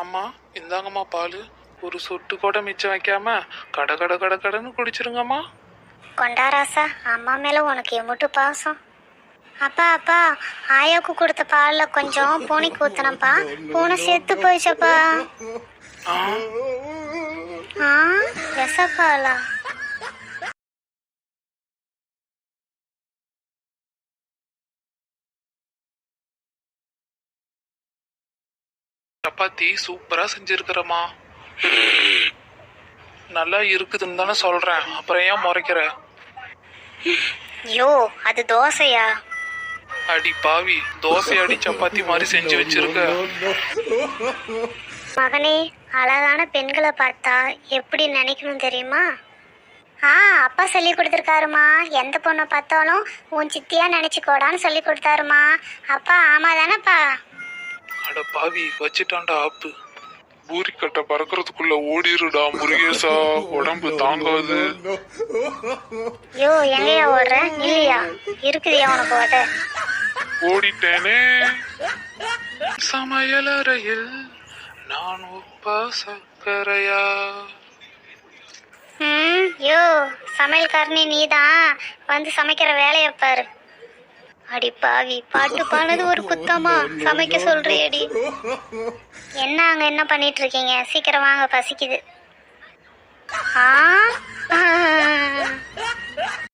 அம்மா இந்தாங்கம்மா பால். ஒரு சொட்டு கூட மிச்சம் வைக்காம கட கட கட கடன்னு குடிச்சிருங்கம்மா. கொண்டாராசா அம்மா மேல உனக்கு எமுட்டு பாசம். அப்பா அப்பா ஆயாவுக்கு கொடுத்த பால்ல கொஞ்சம் பூனைக்கு ஊத்துனப்பா பூனை செத்து போயிச்சப்பா. ஆ? ஆ? சப்பாத்தி சூப்பரா செஞ்சிருக்கிறம்மா. நல்லா இருக்குதுன்னு தானே சொல்றேன். அப்புறம் ஏன் முறைக்கிற? ஐயோ அது தோசையா? அடி பாவி தோசை அடி சப்பாத்தி மாதிரி செஞ்சு வச்சிருக்க. மகனே அழகான பெண்களை பார்த்தா எப்படி நினைக்கணும் தெரியுமா? ஆ அப்பா சொல்லி கொடுத்துருக்காருமா. எந்த பொண்ணை பார்த்தாலும் உன் சித்தியா நினச்சிக்கோடான்னு சொல்லி கொடுத்தாருமா. அப்பா ஆமா தானேப்பா அட பாவி வச்சுட்டான்டா ஆப்பு. பூரிக்கட்டை பறக்கிறதுக்குள்ள ஓடிருடா முருகேசா. உடம்பு தாங்காது. யோ எங்கேயா ஓடுற? இல்லையா? இருக்குதுயா உனக்கு ஓட்ட? ஓடிட்டேனே. சமையலறையில் நான் உப்பா சக்கரையா ம் யோ சமையல்காரனே நீதான். வந்து சமைக்கிற வேலையை பாரு. அடி பாவி பாட்டு பாடுனது ஒரு குத்தமா? சமைக்க சொல்றியடி. என்ன அங்க என்ன பண்ணிட்டு இருக்கீங்க? சீக்கிரம் வாங்க பசிக்குது. ஆ?